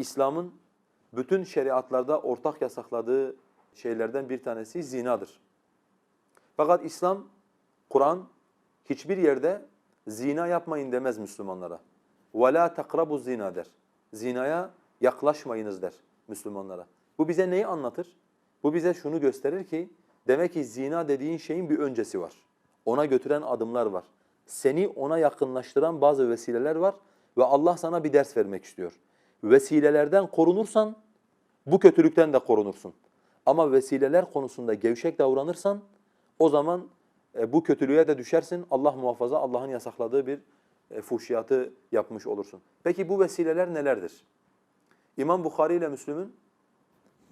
İslam'ın bütün şeriatlarda ortak yasakladığı şeylerden bir tanesi zinadır. Fakat İslam, Kur'an hiçbir yerde zina yapmayın demez Müslümanlara. وَلَا تَقْرَبُوا zina der. Zinaya yaklaşmayınız der Müslümanlara. Bu bize neyi anlatır? Bu bize şunu gösterir ki demek ki zina dediğin şeyin bir öncesi var. Ona götüren adımlar var. Seni ona yakınlaştıran bazı vesileler var ve Allah sana bir ders vermek istiyor. Vesilelerden korunursan bu kötülükten de korunursun. Ama vesileler konusunda gevşek davranırsan o zaman e, bu kötülüğe de düşersin. Allah muhafaza Allah'ın yasakladığı bir e, fuhşiyatı yapmış olursun. Peki bu vesileler nelerdir? İmam Bukhari ile Müslüm'ün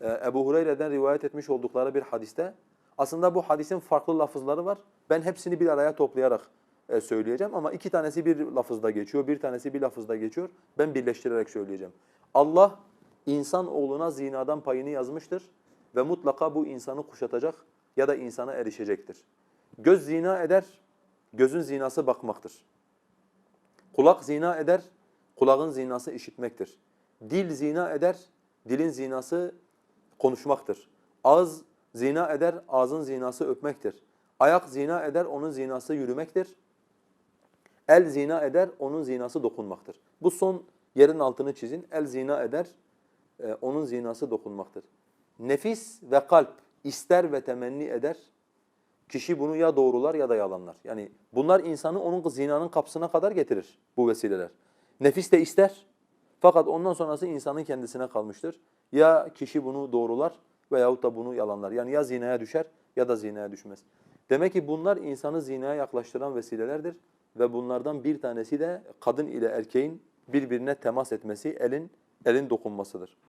e, Ebu Hureyre'den rivayet etmiş oldukları bir hadiste aslında bu hadisin farklı lafızları var. Ben hepsini bir araya toplayarak e, söyleyeceğim ama iki tanesi bir lafızda geçiyor, bir tanesi bir lafızda geçiyor. Ben birleştirerek söyleyeceğim. Allah insan oğluna zinadan payını yazmıştır ve mutlaka bu insanı kuşatacak ya da insana erişecektir. Göz zina eder, gözün zinası bakmaktır. Kulak zina eder, kulağın zinası işitmektir. Dil zina eder, dilin zinası konuşmaktır. Ağız zina eder, ağzın zinası öpmektir. Ayak zina eder, onun zinası yürümektir. El zina eder, onun zinası dokunmaktır. Bu son yerin altını çizin. El zina eder, e, onun zinası dokunmaktır. Nefis ve kalp ister ve temenni eder. Kişi bunu ya doğrular ya da yalanlar. Yani bunlar insanı onun zinanın kapısına kadar getirir bu vesileler. Nefis de ister fakat ondan sonrası insanın kendisine kalmıştır. Ya kişi bunu doğrular veyahut da bunu yalanlar. Yani ya zinaya düşer ya da zinaya düşmez. Demek ki bunlar insanı zinaya yaklaştıran vesilelerdir ve bunlardan bir tanesi de kadın ile erkeğin birbirine temas etmesi, elin elin dokunmasıdır.